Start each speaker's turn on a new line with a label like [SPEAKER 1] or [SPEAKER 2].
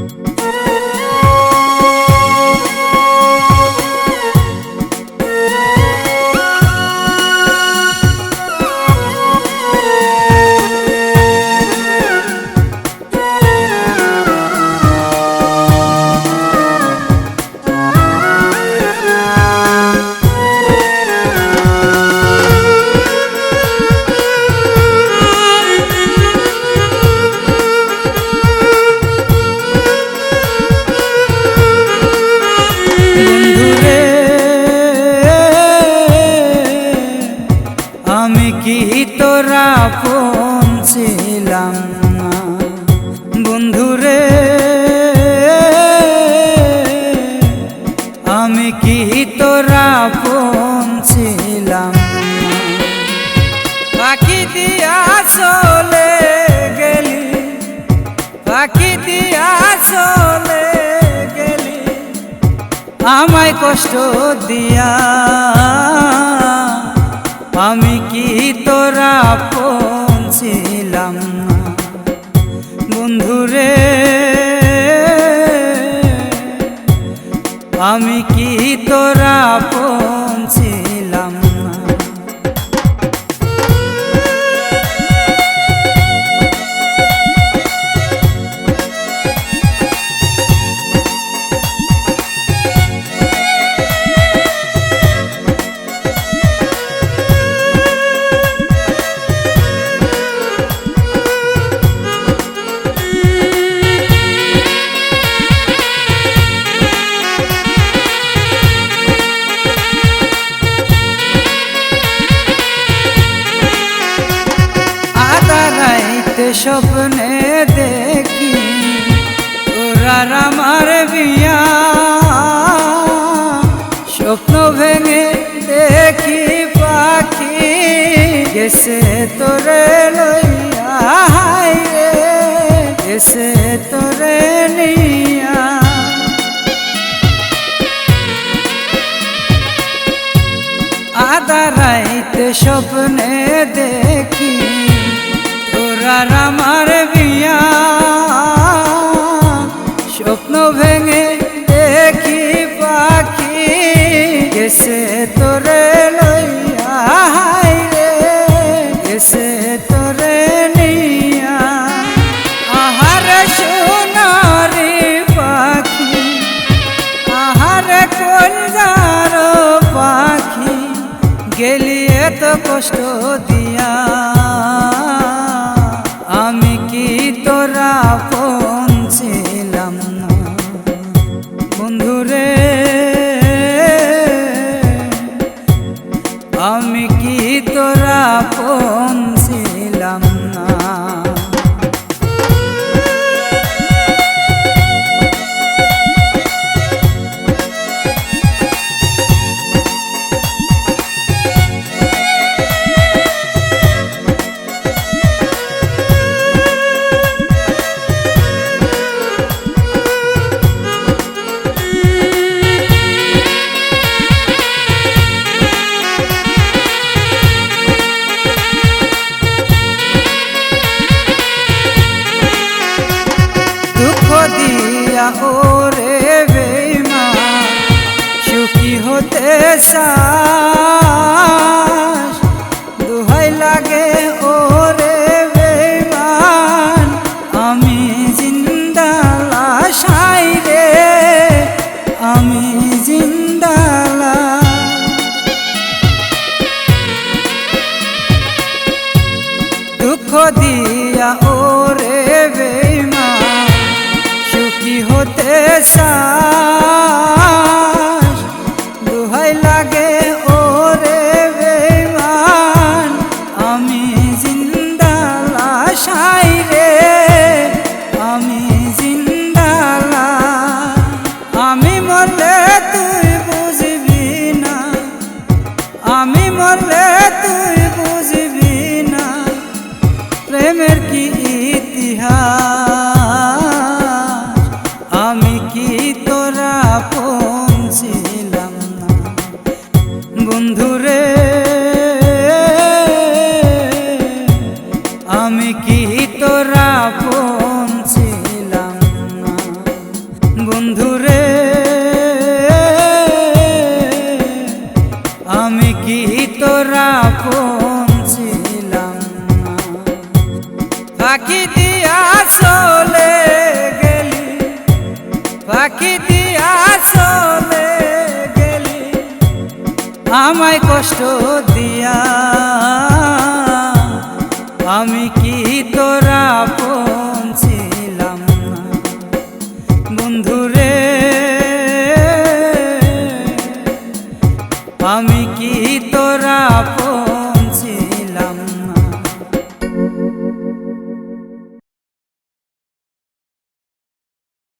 [SPEAKER 1] বন্ধুরে আমায় কষ্ট দিয়া। আমি কি তোরা পৌঁছিলাম বন্ধুরে আমি কি তোরা স্বপ্নে দেখি তোরার আমার বিয়া। স্বপ্ন ভেঙে দেখি পাখি, গেছে তোরে লইয়া, হায় গেছে তোরে নিয়া। আদা রাইতে স্বপ্নে দেখি তোরার আমার বিয়া। স্বপ্ন ভেঙে দেখি পাখি গেছে তোরে লইয়া, হায় রে গেছে তোরে নিয়া। আহার সোনারি পাখি, আহারে কলজার পাখি, গেলি এত কষ্ট দিয়া। দুঃখ প্রেমের কি ইতিহাস? আমি কি তোরা পৌঁছিলাম না? বন্ধুরে দিয়া। আমি কি তোরা পৌঁছিলাম? আমি